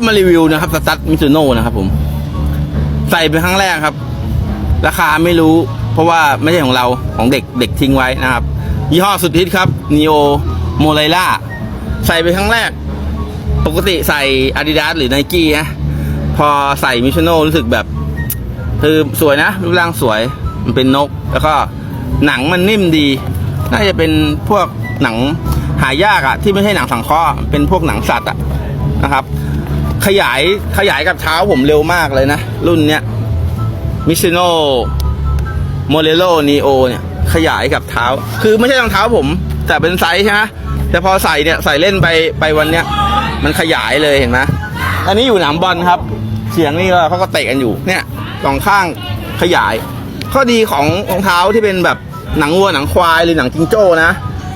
มารีวิวนะครับสตั๊ดมิซูโน่นะครับผม ใส่เป็นครั้งแรกครับ ราคาไม่รู้ เพราะว่าไม่ใช่ของเราของเด็กเด็กทิ้งไว้นะครับ ยี่ห้อสุดฮิตครับ Neo m o l e r a ใส่เป็นครั้งแรก ปกติใส่ Adidas หรือ Nike นะพอใส่มิซูโน่รู้สึกแบบคือสวยนะ รูปร่างสวยมันเป็นนก แล้วก็หนังมันนิ่มดี น่าจะเป็นพวกหนังหายากอะที่ไม่ใช่หนังสังเคราะห์เป็นพวกหนังสัตว์อะนะครับ ขยายขยายกับเท้าผมเร็วมากเลยนะ รุ่นเนี้ยมิชิโนโมเ e โลนีโอเนี่ย ขยายกับเท้า คือไม่ใช่รองเท้าผม แต่เป็นไซส์ใช่ไหมแต่พอใส่เนี่ยใส่เล่นไปไปวันเนี้ยมันขยายเลยเห็นไหมอันนี้อยู่หนามบอลครับ เสียงนี่ก็เขาก็เตะกันอยู่เนี่ยสองข้างขยาย ข้อดีของรองเท้าที่เป็นแบบหนังวัวหนังควายหรือหนังจิงโจ้นะ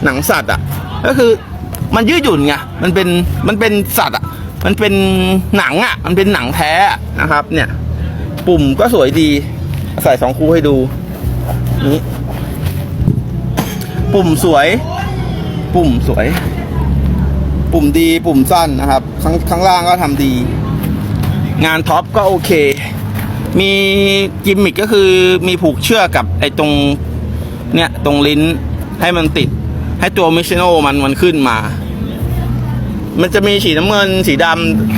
หนังสัตว์อะ ก็คือมันยืดหยุ่นไงมันเป็นมันเป็นสัตว์อะ มันเป็นหนังอะ มันเป็นหนังแท้อะนะครับ เนี่ย ปุ่มก็สวยดี ใส่สองคู่ให้ดูนี่ปุ่มสวย ปุ่มสวย ปุ่มดีปุ่มสั้นนะครับ ข้างข้างล่างก็ทำดี งานท็อปก็โอเค มีกิมมิคก็คือมีผูกเชือกกับไอ้ตรง เนี่ย ตรงลิ้นให้มันติด ให้ตัวมิชโนมันมันขึ้นมา มันจะมีสีน้ำเงิน สีด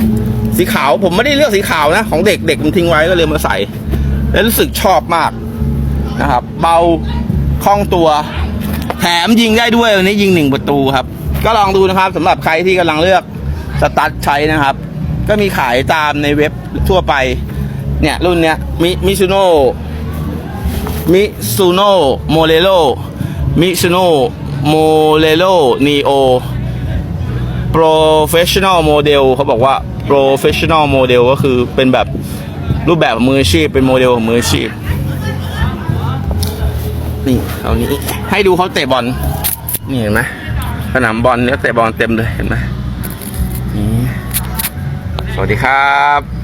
ำสีขาว ผมไม่ได้เลือกสีขาวนะ ของเด็กเด็กมันทิ้งไว้ก็เลยมาใส่ แล้วรู้สึกชอบมากนะครับ เบาคล่องตัว แถมยิงได้ด้วยวันนี้ยิงหนึ่งประตูครับ ก็ลองดูนะครับสำหรับใครที่กำลังเลือกสตาร์ทใช้นะครับ ก็มีขายตามในเว็บทั่วไป เนี่ยรุ่นเนี้ยมิมิซูโน่มิซูโน่โมเลโลมิซูโน่โมเลโลนีโอ professional model เขาบอกว่า professional model ก็คือเป็นแบบรูปแบบมืออาชีพ เป็นโมเดลของมืออาชีพ นี่เอานี้ ให้ดูเขาเตะบอล นี่เห็นไหมสนามบอลเนี่ยเตะบอลเต็มเลยเห็นไหมนี่สวัสดีครับ